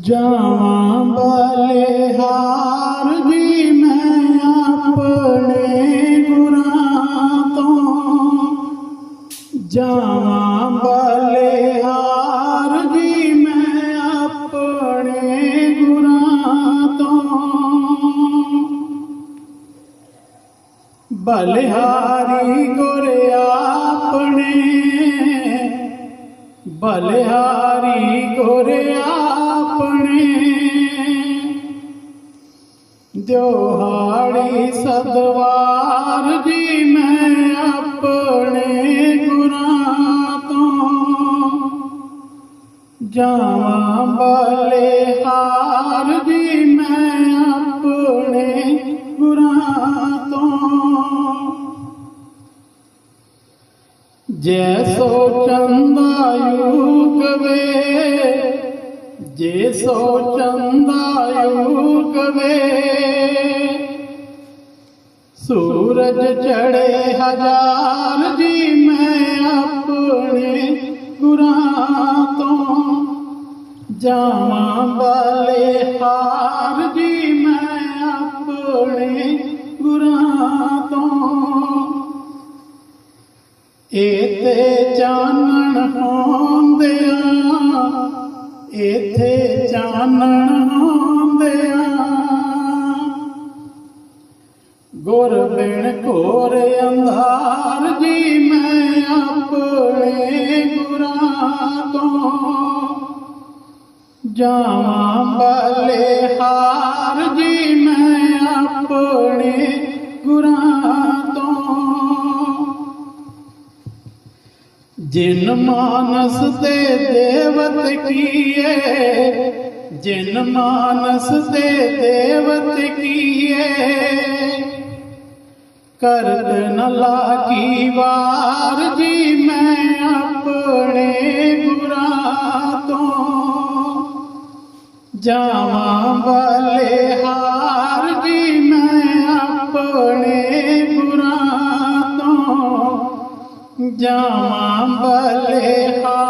ਜਾਵਾਂ ਬਲਿਹਾਰ ਵੀ ਮੈਂ ਆਪਣੇ ਗੁਰਾਂ ਤੋਂ। ਜਾਵਾਂ ਬਲਿਹਾਰ ਜੀ ਮੈਂ ਆਪਣੇ ਗੁਰਾਂ ਤੋਂ। ਬਲਿਹਾਰੀ ਗੁਰ ਆਪਣੇ, ਬਲਿਹਾਰੀ ਗੁਰ ਆਪਣੇ ਦਿਹਾੜੀ ਸਦਵਾਰ ਜੀ, ਮੈਂ ਆਪਣੇ ਗੁਰਾਂ ਤੋਂ ਜਾਵਾਂ। ਬਲਿਹਾਰ ਜੀ, ਮੈਂ ਆਪਣੇ ਗੁਰਾਂ ਤੋਂ। ਜੈ ਸੋ ਚੰਦਾ ਯੂਕਵੇ ਜੇ ਸੋ ਚੰਦਾ ਯੂਕਵੇ ਸੂਰਜ ਚੜੇ ਹਜ਼ਾਰ ਜੀ ਮੈਂ ਆਪਣੇ ਗੁਰਾਂ ਤੋਂ ਜਾਵਾਂ, ਵਾਲੇ ਹਾਰ ਜੀ ਮੈਂ ਆਪਣੇ ਗੁਰਾਂ ਤੋਂ। ਇਹ ਤੇ ਚਾਨਣ ਹੋਂਦਿਆਂ ਇਥੇ ਚਾਨਣ ਹੋਂਦਿਆਂ ਗੁਰ ਬਿਨ ਘੋਰ ਅੰਧਾਰ ਜੀ ਮੈਂ ਆਪਣੇ ਗੁਰਾਂ ਤੋਂ। ਜਾਵਾਂ ਬਲੇ ਹਾਰ ਜੀ ਮੈਂ ਜਿਨ ਮਾਨਸ ਤੇ ਦੇਵਤ ਕੀਏ, ਜਿਨ ਮਾਨਸ ਤੇ ਦੇਵਤ ਕੀਏ, ਕਰਤ ਨ ਲਾਗੀ ਵਾਰ ਜੀ ਮੈਂ ਆਪਣੇ ਗੁਰਾਂ ਤੋਂ ਜਾਵਾਂ ਬਲੇ ਹਾਰ ਤੋਂ ਜਾਵਾਂ ਬਲੇ ਹਾਰ ਜੀ ਮੈਂ